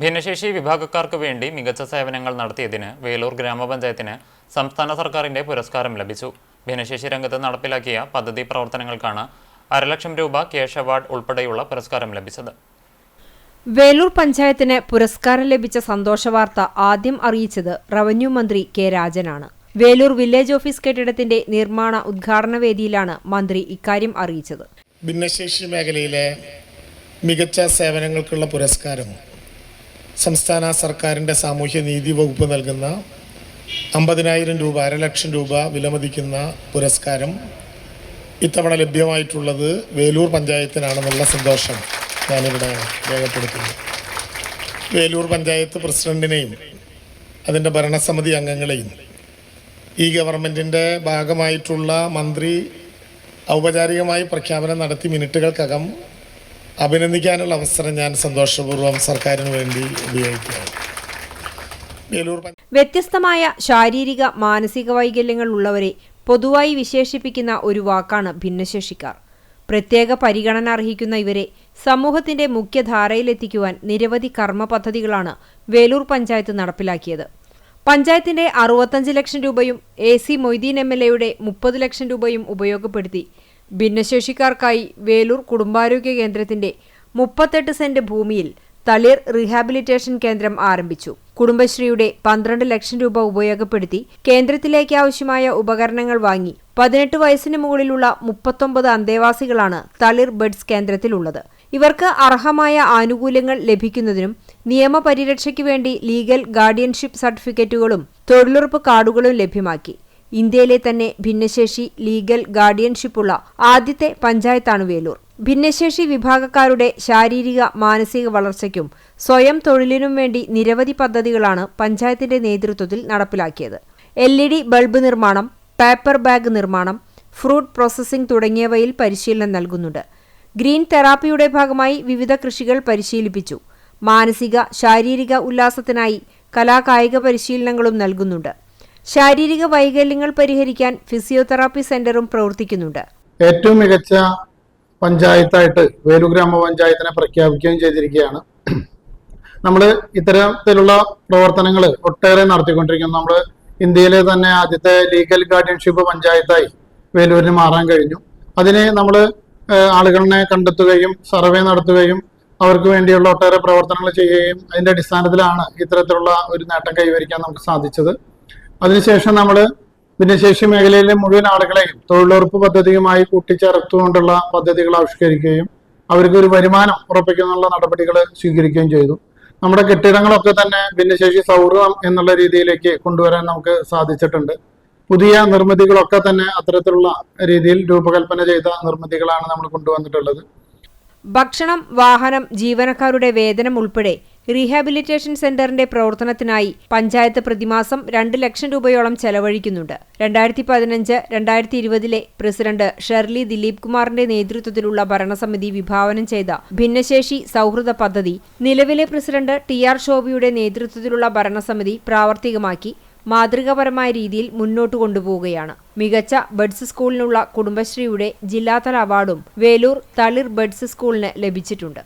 ഭിന്നശേഷി വിഭാഗക്കാർക്ക് വേണ്ടി മികച്ച സേവനങ്ങൾ നടത്തിയതിന് വേലൂർ ഗ്രാമപഞ്ചായത്തിന് സംസ്ഥാന സർക്കാരിന്റെ പുരസ്കാരം ലഭിച്ചു. ഭിന്നശേഷി രംഗത്ത് നടപ്പിലാക്കിയ പദ്ധതി പ്രവർത്തനങ്ങൾക്കാണ് അരലക്ഷം രൂപ ക്യാഷ് അവാർഡ് ഉൾപ്പെടെയുള്ള പുരസ്കാരം ലഭിച്ചത്. വേലൂർ പഞ്ചായത്തിന് പുരസ്കാരം ലഭിച്ച സന്തോഷവാർത്ത ആദ്യം അറിയിച്ചത് റവന്യൂ മന്ത്രി കെ രാജനാണ്. വേലൂർ വില്ലേജ് ഓഫീസ് കെട്ടിടത്തിന്റെ നിർമ്മാണ ഉദ്ഘാടന വേദിയിലാണ് മന്ത്രി ഇക്കാര്യം അറിയിച്ചത്. ഭിന്നശേഷി മേഖലയിലെ മികച്ച സേവനങ്ങൾക്കുള്ള പുരസ്കാരം സംസ്ഥാന സർക്കാരിന്റെ സാമൂഹ്യ നീതി വകുപ്പ് നൽകുന്ന അമ്പതിനായിരം രൂപ അരലക്ഷം രൂപ വിലമതിക്കുന്ന പുരസ്കാരം ഇത്തവണ ലഭ്യമായിട്ടുള്ളത് വേലൂർ പഞ്ചായത്തിനാണെന്നുള്ള സന്തോഷം ഞാനിവിടെ രേഖപ്പെടുത്തുന്നു. വേലൂർ പഞ്ചായത്ത് പ്രസിഡന്റിനെയും അതിന്റെ ഭരണസമിതി അംഗങ്ങളെയും ഈ ഗവൺമെന്റിന്റെ ഭാഗമായിട്ടുള്ള മന്ത്രി ഔപചാരികമായി പ്രഖ്യാപനം നടത്തി മിനിറ്റുകൾക്കകം അഭിനന്ദിക്കാനുള്ള അവസരം ഞാൻ സന്തോഷപൂർവം സർക്കാരിന് വേണ്ടി ഉപയോഗിക്കുകയാണ്. വ്യത്യസ്തമായ ശാരീരിക മാനസിക വൈകല്യങ്ങൾ ഉള്ളവരെ പൊതുവായി വിശേഷിപ്പിക്കുന്ന ഒരു വാക്കാണ് ഭിന്നശേഷിക്കാർ. പ്രത്യേക പരിഗണന അർഹിക്കുന്ന ഇവരെ സമൂഹത്തിന്റെ മുഖ്യധാരയിലെത്തിക്കുവാൻ നിരവധി കർമ്മ പദ്ധതികളാണ് വേലൂർ പഞ്ചായത്ത് നടപ്പിലാക്കിയത്. പഞ്ചായത്തിന്റെ അറുപത്തഞ്ച് ലക്ഷം രൂപയും A C Moideen M L എയുടെ മുപ്പത് ലക്ഷം രൂപയും ഉപയോഗപ്പെടുത്തി ഭിന്നശേഷിക്കാർക്കായി വേലൂർ കുടുംബാരോഗ്യ കേന്ദ്രത്തിന്റെ മുപ്പത്തെട്ട് സെന്റ് ഭൂമിയിൽ തളിർ റീഹാബിലിറ്റേഷൻ കേന്ദ്രം ആരംഭിച്ചു. കുടുംബശ്രീയുടെ പന്ത്രണ്ട് ലക്ഷം രൂപ ഉപയോഗപ്പെടുത്തി കേന്ദ്രത്തിലേക്ക് ആവശ്യമായ ഉപകരണങ്ങൾ വാങ്ങി പതിനെട്ട് വയസ്സിന് മുകളിലുള്ള മുപ്പത്തൊമ്പത് അന്തേവാസികളാണ് തളിർ ബെഡ്സ് കേന്ദ്രത്തിലുള്ളത്. ഇവർക്ക് അർഹമായ ആനുകൂല്യങ്ങൾ ലഭിക്കുന്നതിനും നിയമപരിരക്ഷയ്ക്ക് വേണ്ടി ലീഗൽ ഗാർഡിയൻഷിപ്പ് സർട്ടിഫിക്കറ്റുകളും തൊഴിലുറപ്പ് കാർഡുകളും ലഭ്യമാക്കി. ഇന്ത്യയിലെ തന്നെ ഭിന്നശേഷി ലീഗൽ ഗാർഡിയൻഷിപ്പുള്ള ആദ്യത്തെ പഞ്ചായത്താണ് വേലൂർ. ഭിന്നശേഷി വിഭാഗക്കാരുടെ ശാരീരിക മാനസിക വളർച്ചയ്ക്കും സ്വയം തൊഴിലിനും വേണ്ടി നിരവധി പദ്ധതികളാണ് പഞ്ചായത്തിന്റെ നേതൃത്വത്തിൽ നടപ്പിലാക്കിയത്. എൽ ഇ ഡി ബൾബ് നിർമ്മാണം പേപ്പർ ബാഗ് നിർമ്മാണം ഫ്രൂട്ട് പ്രോസസ്സിംഗ് തുടങ്ങിയവയിൽ പരിശീലനം നൽകുന്നുണ്ട്. ഗ്രീൻ തെറാപ്പിയുടെ ഭാഗമായി വിവിധ കൃഷികൾ പരിശീലിപ്പിച്ചു. മാനസിക ശാരീരിക ഉല്ലാസത്തിനായി കലാകായിക പരിശീലനങ്ങളും നൽകുന്നുണ്ട്. ശാരീരിക വൈകല്യങ്ങൾ പരിഹരിക്കാൻ ഫിസിയോതെറാപ്പി സെന്ററും പ്രവർത്തിക്കുന്നുണ്ട്. ഏറ്റവും മികച്ച പഞ്ചായത്തായിട്ട് വേലു ഗ്രാമപഞ്ചായത്തിനെ പ്രഖ്യാപിക്കുകയും ചെയ്തിരിക്കുകയാണ്. നമ്മൾ ഇത്തരത്തിലുള്ള പ്രവർത്തനങ്ങൾ ഒട്ടേറെ നടത്തിക്കൊണ്ടിരിക്കുന്നു. നമ്മൾ ഇന്ത്യയിലെ തന്നെ ആദ്യത്തെ ലീഗൽ ഗാർഡിയൻഷിപ്പ് പഞ്ചായത്തായി വേലൂരിന് മാറാൻ കഴിഞ്ഞു. അതിന് നമ്മൾ ആളുകളെ കണ്ടെത്തുകയും സർവേ നടത്തുകയും അവർക്ക് വേണ്ടിയുള്ള ഒട്ടേറെ പ്രവർത്തനങ്ങൾ ചെയ്യുകയും അതിന്റെ അടിസ്ഥാനത്തിലാണ് ഇത്തരത്തിലുള്ള ഒരു നേട്ടം കൈവരിക്കാൻ നമുക്ക് സാധിച്ചത്. അതിനുശേഷം നമ്മൾ ഭിന്നശേഷി മേഖലയിലെ മുഴുവൻ ആളുകളെയും തൊഴിലുറപ്പ് പദ്ധതിയുമായി കൂട്ടിച്ചേർത്തുകൊണ്ടുള്ള പദ്ധതികൾ ആവിഷ്കരിക്കുകയും അവർക്ക് ഒരു വരുമാനം ഉറപ്പിക്കുന്നുള്ള നടപടികൾ സ്വീകരിക്കുകയും ചെയ്തു. നമ്മുടെ കെട്ടിടങ്ങളൊക്കെ തന്നെ ഭിന്നശേഷി സൗഹൃദം എന്നുള്ള രീതിയിലേക്ക് കൊണ്ടുവരാൻ നമുക്ക് സാധിച്ചിട്ടുണ്ട്. പുതിയ നിർമ്മിതികളൊക്കെ തന്നെ അത്തരത്തിലുള്ള രീതിയിൽ രൂപകൽപ്പന ചെയ്ത നിർമ്മിതികളാണ് നമ്മൾ കൊണ്ടുവന്നിട്ടുള്ളത്. ഭക്ഷണം വാഹനം ജീവനക്കാരുടെ വേതനം ഉൾപ്പെടെ റീഹാബിലിറ്റേഷൻ സെന്ററിന്റെ പ്രവർത്തനത്തിനായി പഞ്ചായത്ത് പ്രതിമാസം രണ്ട് ലക്ഷം രൂപയോളം ചെലവഴിക്കുന്നുണ്ട്. രണ്ടായിരത്തി പതിനഞ്ച് രണ്ടായിരത്തി ഇരുപതിലെ പ്രസിഡന്റ് ഷെർലി ദിലീപ് കുമാറിന്റെ നേതൃത്വത്തിലുള്ള ഭരണസമിതി വിഭാവനം ചെയ്ത ഭിന്നശേഷി സൗഹൃദ പദ്ധതി നിലവിലെ പ്രസിഡന്റ് ടി ആർ ശോഭയുടെ നേതൃത്വത്തിലുള്ള ഭരണസമിതി പ്രാവർത്തികമാക്കി മാതൃകാപരമായ രീതിയിൽ മുന്നോട്ട് കൊണ്ടുപോവുകയാണ്. മികച്ച ബഡ്സ് സ്കൂളിനുള്ള കുടുംബശ്രീയുടെ ജില്ലാതല അവാർഡും വേലൂർ തളിർ ബഡ്സ് സ്കൂളിന് ലഭിച്ചിട്ടുണ്ട്.